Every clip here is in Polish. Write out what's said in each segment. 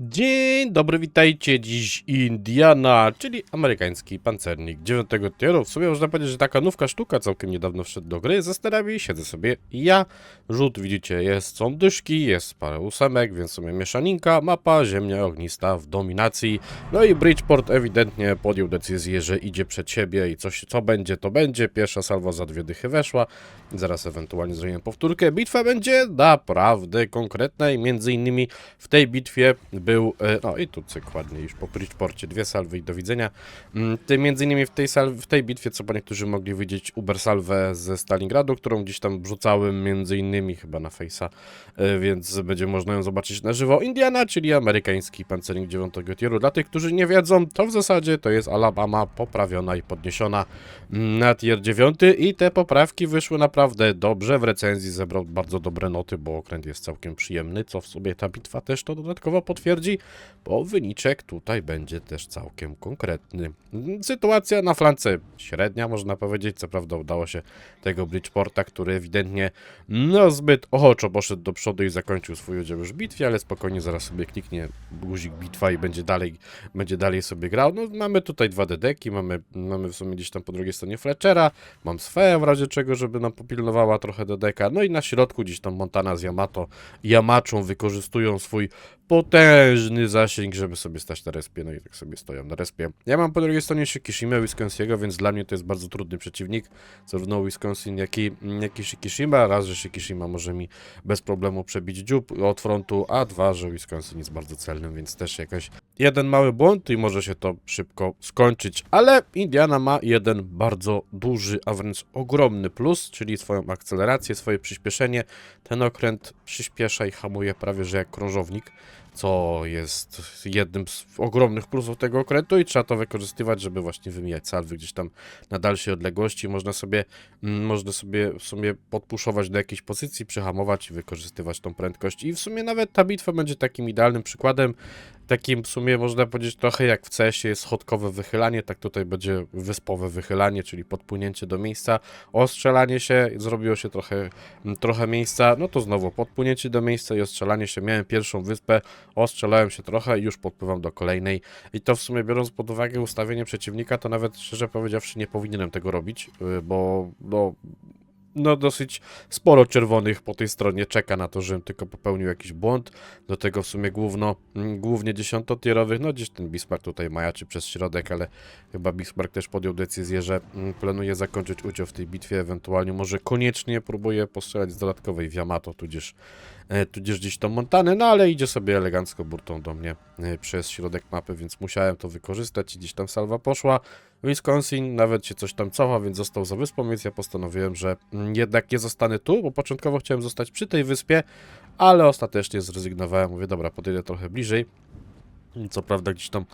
Dzień dobry, witajcie. Dziś Indiana, czyli amerykański pancernik 9 tieru. W sumie można powiedzieć, że taka nówka sztuka całkiem niedawno wszedł do gry. Zastanawiam siedzę sobie ja. Rzut, widzicie, jest, są dyszki, jest parę ósemek, więc w sumie mieszaninka, mapa, ziemnia ognista w dominacji. No i Bridgeport ewidentnie podjął decyzję, że idzie przed siebie i coś, co będzie, to będzie. Pierwsza salwa za dwie dychy weszła. Zaraz ewentualnie zrobimy powtórkę. Bitwa będzie naprawdę konkretna i między innymi w tej bitwie był, e, no i tu cyk ładnie już po Bridgeporcie, dwie salwy i do widzenia. Mm, między innymi w tej, sal, w tej bitwie, co niektórzy mogli widzieć, Uber salwę ze Stalingradu, którą gdzieś tam wrzucałem między innymi chyba na Face'a, e, więc będzie można ją zobaczyć na żywo. Indiana, czyli amerykański pancernik 9 tieru. Dla tych, którzy nie wiedzą, to w zasadzie to jest Alabama poprawiona i podniesiona mm, na tier 9 i te poprawki wyszły naprawdę dobrze. W recenzji zebrał bardzo dobre noty, bo okręt jest całkiem przyjemny, co w sobie ta bitwa też to dodatkowo potwierdzi, bo wyniczek tutaj będzie też całkiem konkretny. Sytuacja na flance średnia, można powiedzieć. Co prawda udało się tego Bridgeporta, który ewidentnie no zbyt ochoczo poszedł do przodu i zakończył swój udział już w bitwie, ale spokojnie zaraz sobie kliknie guzik bitwa i będzie dalej, będzie dalej sobie grał. No mamy tutaj dwa dedeki, mamy, mamy w sumie gdzieś tam po drugiej stronie Fletchera, mam Sfeę w razie czego, żeby nam popilnowała trochę dedeka, no i na środku gdzieś tam Montana z Yamato, Yamaczą wykorzystują swój potężny zasięg, żeby sobie stać na respie, no i tak sobie stoją na respie. Ja mam po drugiej stronie Shikishima Wisconsiego, więc dla mnie to jest bardzo trudny przeciwnik, zarówno Wisconsin, jak i, jak i Shikishima. Raz, że Shikishima może mi bez problemu przebić dziób od frontu, a dwa, że Wisconsin jest bardzo celnym, więc też jakaś jeden mały błąd i może się to szybko skończyć. Ale Indiana ma jeden bardzo duży, a wręcz ogromny plus, czyli swoją akcelerację, swoje przyspieszenie. Ten okręt przyspiesza i hamuje prawie że jak krążownik co jest jednym z ogromnych plusów tego okrętu i trzeba to wykorzystywać, żeby właśnie wymijać salwy gdzieś tam na dalszej odległości. Można sobie, mm, można sobie w sumie podpuszować do jakiejś pozycji, przyhamować i wykorzystywać tą prędkość. I w sumie nawet ta bitwa będzie takim idealnym przykładem. Takim w sumie można powiedzieć trochę jak w CS-ie jest schodkowe wychylanie, tak tutaj będzie wyspowe wychylanie, czyli podpłynięcie do miejsca, ostrzelanie się, zrobiło się trochę, trochę miejsca, no to znowu podpłynięcie do miejsca i ostrzelanie się. Miałem pierwszą wyspę, ostrzelałem się trochę i już podpływam do kolejnej. I to w sumie biorąc pod uwagę ustawienie przeciwnika, to nawet szczerze powiedziawszy nie powinienem tego robić, y, bo no, no dosyć sporo czerwonych po tej stronie czeka na to, żebym tylko popełnił jakiś błąd. Do tego w sumie główno, mm, głównie dziesiątotierowych, no gdzieś ten Bismarck tutaj majaczy przez środek, ale chyba Bismarck też podjął decyzję, że mm, planuje zakończyć udział w tej bitwie, ewentualnie może koniecznie próbuje postrzelać z dodatkowej Yamato, tudzież, tudzież gdzieś tą Montanę, no ale idzie sobie elegancko burtą do mnie e, przez środek mapy, więc musiałem to wykorzystać i gdzieś tam salwa poszła. Wisconsin nawet się coś tam cofa, więc został za wyspą, więc ja postanowiłem, że mm, jednak nie zostanę tu, bo początkowo chciałem zostać przy tej wyspie, ale ostatecznie zrezygnowałem. Mówię, dobra, podejdę trochę bliżej. Co prawda gdzieś tam,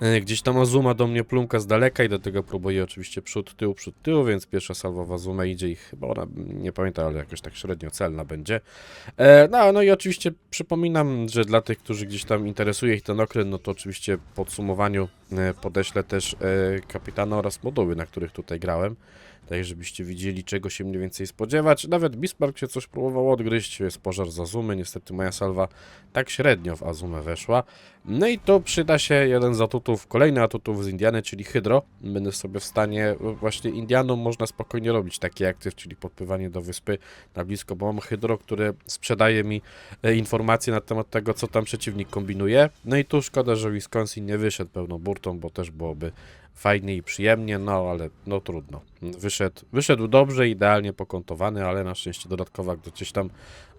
e, gdzieś tam Azuma do mnie plumka z daleka i do tego próbuję oczywiście przód, tył, przód, tył, więc pierwsza salwa w Azumę idzie i chyba ona, nie pamiętam, ale jakoś tak średnio celna będzie. E, no, no i oczywiście przypominam, że dla tych, którzy gdzieś tam interesuje ich ten okręt, no to oczywiście w podsumowaniu e, podeślę też kapitana oraz moduły, na których tutaj grałem. Tak, żebyście widzieli, czego się mniej więcej spodziewać. Nawet Bismarck się coś próbował odgryźć, jest pożar z Azumy, niestety moja salwa tak średnio w Azumę weszła. No i tu przyda się jeden z atutów, kolejny atutów z Indiany, czyli Hydro. Będę sobie w stanie, właśnie Indianą można spokojnie robić taki aktyw, czyli podpływanie do wyspy na blisko, bo mam Hydro, które sprzedaje mi e, informacje na temat tego, co tam przeciwnik kombinuje. No i tu szkoda, że Wisconsin nie wyszedł pełną burtą, bo też byłoby fajnie i przyjemnie, no ale no trudno. Wyszedł, wyszedł dobrze, idealnie pokontowany, ale na szczęście dodatkowa gdzieś tam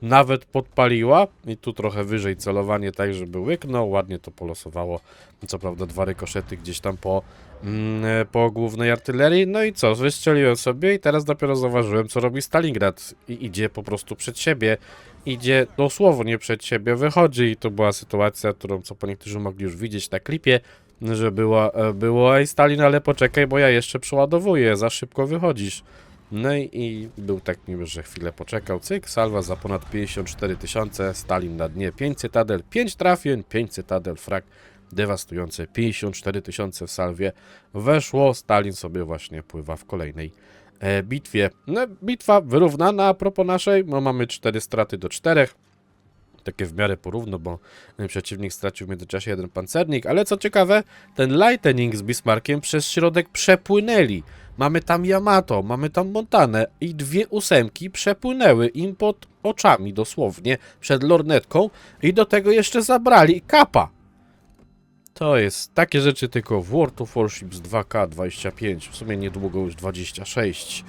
nawet podpaliła i tu trochę wyżej celowanie tak, żeby łyknął, ładnie to polosowało. Co prawda dwa rykoszety gdzieś tam po, mm, po głównej artylerii, no i co, wystrzeliłem sobie i teraz dopiero zauważyłem, co robi Stalingrad i idzie po prostu przed siebie, idzie dosłownie przed siebie, wychodzi i to była sytuacja, którą co po niektórzy mogli już widzieć na klipie, że było, e, było ej Stalin, ale poczekaj, bo ja jeszcze przeładowuję, za szybko wychodzisz. No i, i był tak miły, że chwilę poczekał, cyk, salwa za ponad 54 tysiące, Stalin na dnie, 5 cytadel, 5 trafień, 5 cytadel, frak dewastujące, 54 tysiące w salwie, weszło, Stalin sobie właśnie pływa w kolejnej e, bitwie. No, bitwa wyrównana a propos naszej, no mamy 4 straty do 4, takie w miarę porówno, bo y, przeciwnik stracił w międzyczasie jeden pancernik, ale co ciekawe, ten Lightning z Bismarckiem przez środek przepłynęli. Mamy tam Yamato, mamy tam Montanę i dwie ósemki przepłynęły im pod oczami dosłownie, przed lornetką i do tego jeszcze zabrali kapa. To jest takie rzeczy tylko w World of Warships 2K25, w sumie niedługo już 26.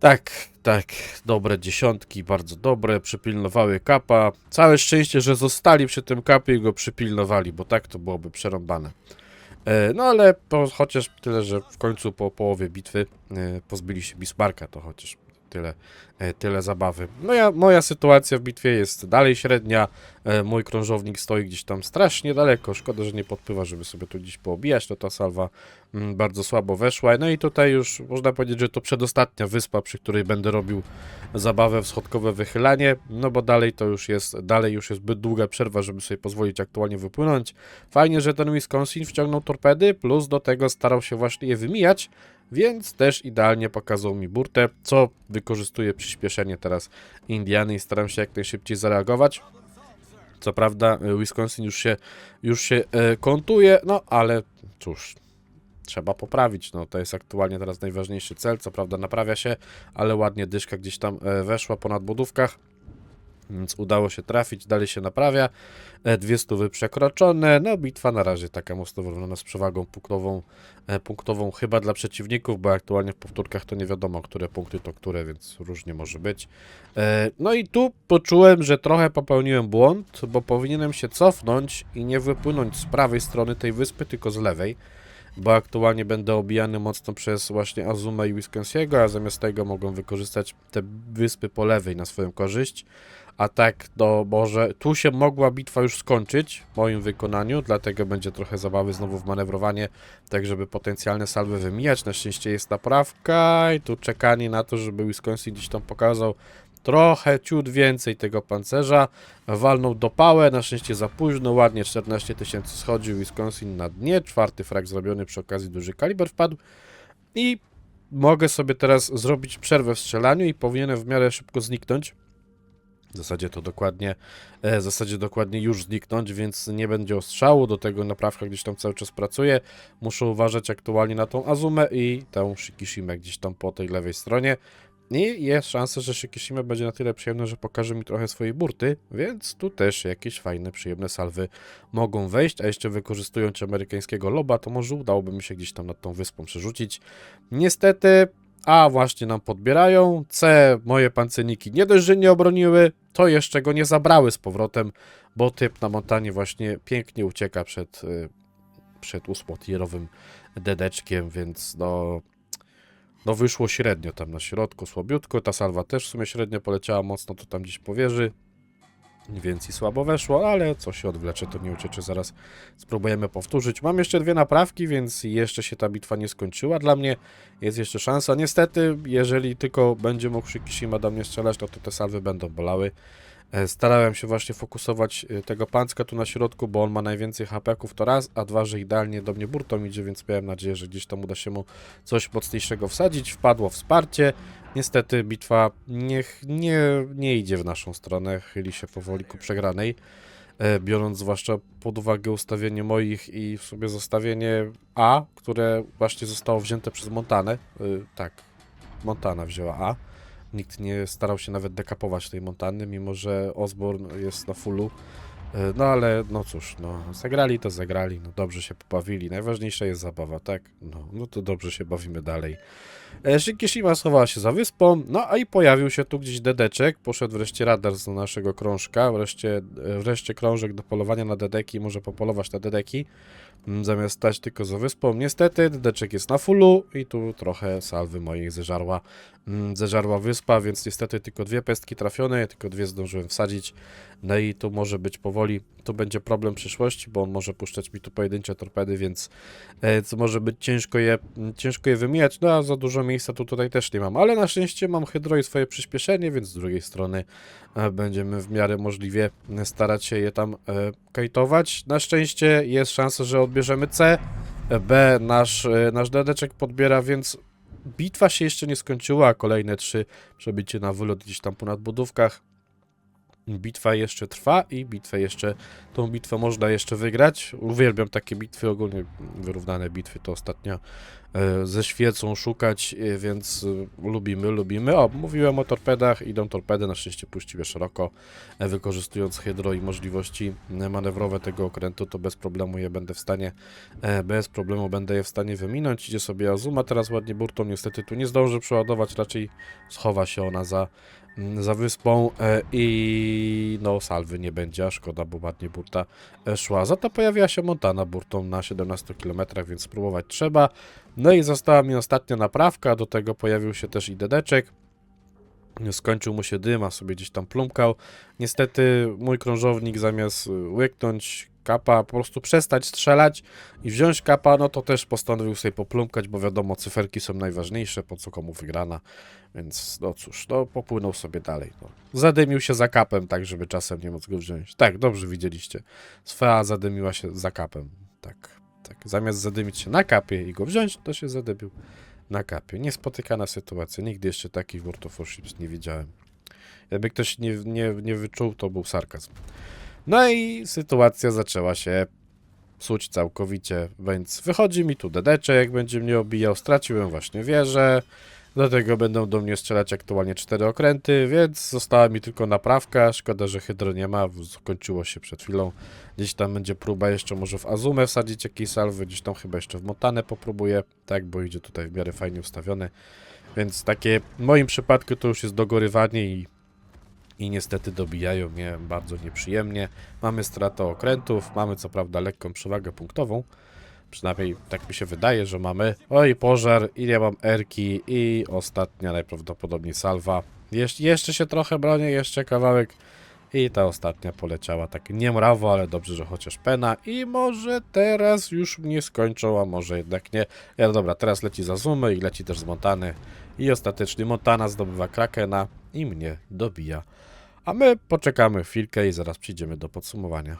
Tak, tak, dobre dziesiątki, bardzo dobre, przypilnowały kapa. Całe szczęście, że zostali przy tym kapie i go przypilnowali, bo tak to byłoby przerąbane. E, No ale po, chociaż tyle, że w końcu po połowie bitwy e, pozbyli się Bismarcka, to chociaż tyle, e, tyle zabawy. No ja, moja sytuacja w bitwie jest dalej średnia. E, Mój krążownik stoi gdzieś tam strasznie daleko. Szkoda, że nie podpływa, żeby sobie tu gdzieś poobijać. To ta salwa mm, bardzo słabo weszła. No i tutaj już można powiedzieć, że to przedostatnia wyspa, przy której będę robił zabawę, wschodkowe wychylanie. No bo dalej to już jest, dalej już jest zbyt długa przerwa, żeby sobie pozwolić aktualnie wypłynąć. Fajnie, że ten Wisconsin wciągnął torpedy, plus do tego starał się właśnie je wymijać, więc też idealnie pokazał mi burtę, co wykorzystuje przyspieszenie teraz Indiany i staram się jak najszybciej zareagować. Co prawda e, Wisconsin już się, już się e, kontuje, no ale cóż, trzeba poprawić. No, to jest aktualnie teraz najważniejszy cel. Co prawda naprawia się, ale ładnie dyszka gdzieś tam e, weszła po nadbudówkach. Więc udało się trafić, dalej się naprawia. E, Dwie stówy przekroczone. No, bitwa na razie taka mocno wyrównana z przewagą punktową, e, punktową chyba dla przeciwników, bo aktualnie w powtórkach to nie wiadomo, które punkty to które, więc różnie może być. E, No i tu poczułem, że trochę popełniłem błąd, bo powinienem się cofnąć i nie wypłynąć z prawej strony tej wyspy, tylko z lewej bo aktualnie będę obijany mocno przez właśnie Azuma i Wisconsiego, a zamiast tego mogą wykorzystać te wyspy po lewej na swoją korzyść. A tak, to może tu się mogła bitwa już skończyć w moim wykonaniu, dlatego będzie trochę zabawy znowu w manewrowanie, tak żeby potencjalne salwy wymijać. Na szczęście jest naprawka i tu czekanie na to, żeby Wisconsin gdzieś tam pokazał trochę ciut więcej tego pancerza. Walnął do pałę, na szczęście za późno, ładnie 14 tysięcy schodził Wisconsin na dnie, czwarty frag zrobiony przy okazji duży kaliber wpadł i mogę sobie teraz zrobić przerwę w strzelaniu i powinienem w miarę szybko zniknąć. W zasadzie to dokładnie, e, w zasadzie dokładnie już zniknąć, więc nie będzie ostrzału, do tego naprawka gdzieś tam cały czas pracuje. Muszę uważać aktualnie na tą Azumę i tę Shikishimę gdzieś tam po tej lewej stronie. I jest szansa, że Shikishima będzie na tyle przyjemny, że pokaże mi trochę swojej burty, więc tu też jakieś fajne, przyjemne salwy mogą wejść, a jeszcze wykorzystując amerykańskiego loba, to może udałoby mi się gdzieś tam nad tą wyspą przerzucić. Niestety, A właśnie nam podbierają, C moje pancerniki nie dość, że nie obroniły, to jeszcze go nie zabrały z powrotem, bo typ na montanie właśnie pięknie ucieka przed, y, przed ósmotierowym dedeczkiem, więc no... No wyszło średnio tam na środku, słabiutko. Ta salwa też w sumie średnio poleciała mocno, to tam gdzieś powierzy. Więc i słabo weszło, ale co się odwlecze, to nie ucieczy. Zaraz spróbujemy powtórzyć. Mam jeszcze dwie naprawki, więc jeszcze się ta bitwa nie skończyła. Dla mnie jest jeszcze szansa. Niestety, jeżeli tylko będzie mógł Shikishima do mnie strzelać, no to te salwy będą bolały. E, Starałem się właśnie fokusować e, tego pancka tu na środku, bo on ma najwięcej HP-ków to raz, a dwa, że idealnie do mnie burtą idzie, więc miałem nadzieję, że gdzieś tam uda się mu coś mocniejszego wsadzić. Wpadło wsparcie. Niestety bitwa niech nie, nie idzie w naszą stronę, chyli się powoli ku przegranej. E, Biorąc zwłaszcza pod uwagę ustawienie moich i w sobie zostawienie A, które właśnie zostało wzięte przez Montanę. Tak, Montana wzięła A. Nikt nie starał się nawet dekapować tej Montany, mimo że Osborne jest na fullu. E, No ale no cóż, no zagrali to zagrali, no dobrze się pobawili. Najważniejsza jest zabawa, tak? No, no to dobrze się bawimy dalej. E, Shikishima schowała się za wyspą, no a i pojawił się tu gdzieś dedeczek, poszedł wreszcie radar z naszego krążka, wreszcie, e, wreszcie krążek do polowania na dedeki, może popolować na dedeki, zamiast stać tylko za wyspą. Niestety dedeczek jest na fullu i tu trochę salwy mojej zeżarła, zeżarła wyspa, więc niestety tylko dwie pestki trafione, tylko dwie zdążyłem wsadzić, no i tu może być powoli, tu będzie problem przyszłości, bo on może puszczać mi tu pojedyncze torpedy, więc e, co może być ciężko je, ciężko je wymijać, no a za dużo miejsca tu tutaj też nie mam, ale na szczęście mam hydro i swoje przyspieszenie, więc z drugiej strony e, będziemy w miarę możliwie starać się je tam e, kajtować. Na szczęście jest szansa, że odbierzemy C, B nasz, nasz dedeczek podbiera, więc bitwa się jeszcze nie skończyła, kolejne trzy przebicie na wylot gdzieś tam po nadbudówkach. Bitwa jeszcze trwa i bitwę jeszcze, tą bitwę można jeszcze wygrać. Uwielbiam takie bitwy, ogólnie wyrównane bitwy to ostatnio e, ze świecą szukać, e, więc e, lubimy, lubimy. O, mówiłem o torpedach, idą torpedy, na szczęście puściły szeroko, wykorzystując hydro i możliwości manewrowe tego okrętu, to bez problemu je będę w stanie, bez problemu będę je w stanie wyminąć. Idzie sobie Azuma, teraz ładnie burtą, niestety tu nie zdąży przeładować, raczej schowa się ona za za wyspą e, i no salwy nie będzie, a szkoda, bo ładnie burta e, szła. Za to pojawiła się Montana burtą na 17 km, więc spróbować trzeba. No i została mi ostatnia naprawka, do tego pojawił się też i dedeczek. Skończył mu się dym, a sobie gdzieś tam plumkał. Niestety mój krążownik zamiast y, łyknąć kapa, po prostu przestać strzelać i wziąć kapa, no to też postanowił sobie poplumkać, bo wiadomo, cyferki są najważniejsze, po co komu wygrana. Więc no cóż, no popłynął sobie dalej. No. Zadymił się za kapem, tak żeby czasem nie móc go wziąć. Tak, dobrze widzieliście. Sfea zadymiła się za kapem. Tak, tak. Zamiast zadymić się na kapie i go wziąć, to się zadymił na kapie. Niespotykana sytuacja. Nigdy jeszcze takich World of Warships nie widziałem. Jakby ktoś nie, nie, nie wyczuł, to był sarkazm. No i sytuacja zaczęła się psuć całkowicie, więc wychodzi mi tu dedeczek, będzie mnie obijał, straciłem właśnie wieżę, do tego będą do mnie strzelać aktualnie cztery okręty, więc została mi tylko naprawka, szkoda, że hydro nie ma, skończyło się przed chwilą, gdzieś tam będzie próba jeszcze może w Azumę wsadzić jakieś salwy, gdzieś tam chyba jeszcze w Montanę popróbuję, tak, bo idzie tutaj w miarę fajnie ustawione, więc takie w moim przypadku to już jest dogorywanie i i niestety dobijają mnie bardzo nieprzyjemnie. Mamy stratę okrętów, mamy co prawda lekką przewagę punktową. Przynajmniej tak mi się wydaje, że mamy. Oj, pożar, i ja mam erki, i ostatnia najprawdopodobniej salwa. Jesz jeszcze się trochę bronię, jeszcze kawałek. I ta ostatnia poleciała tak niemrawo, ale dobrze, że chociaż pena. I może teraz już mnie skończą, a może jednak nie. Ja, dobra, teraz leci za Zumy i leci też z Montany. I ostatecznie Montana zdobywa Krakena i mnie dobija. A my poczekamy chwilkę i zaraz przyjdziemy do podsumowania.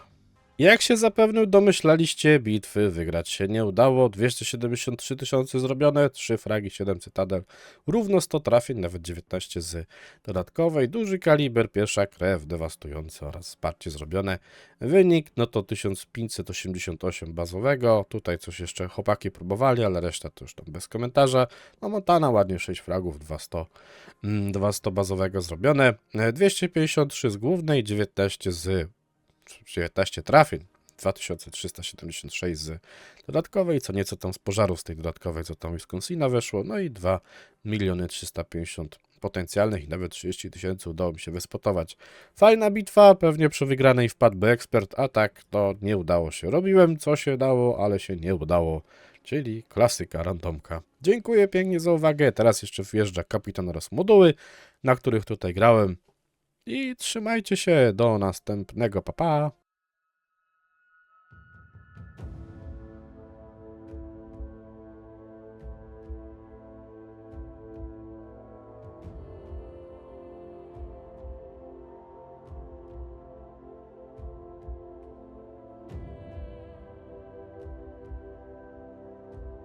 Jak się zapewne domyślaliście, bitwy wygrać się nie udało. 273 tysiące zrobione, 3 fragi, 7 cytadel, równo 100 trafień, nawet 19 z dodatkowej. Duży kaliber, pierwsza krew, dewastujący oraz wsparcie zrobione. Wynik no to 1588 bazowego. Tutaj coś jeszcze chłopaki próbowali, ale reszta to już tam bez komentarza. No Montana ładnie 6 fragów, 200, mm, 200 bazowego zrobione. E, 253 z głównej, 19 z 19 trafień, 2376 z dodatkowej, co nieco tam z pożarów z tej dodatkowej, co tam Wisconsina weszło, no i 2 miliony 350 potencjalnych i nawet 30 tysięcy udało mi się wyspotować. Fajna bitwa, pewnie przy wygranej wpadłby ekspert, a tak to nie udało się. Robiłem co się dało, ale się nie udało, czyli klasyka randomka. Dziękuję pięknie za uwagę, teraz jeszcze wjeżdża kapitan oraz moduły, na których tutaj grałem. I trzymajcie się do następnego, papa. Pa.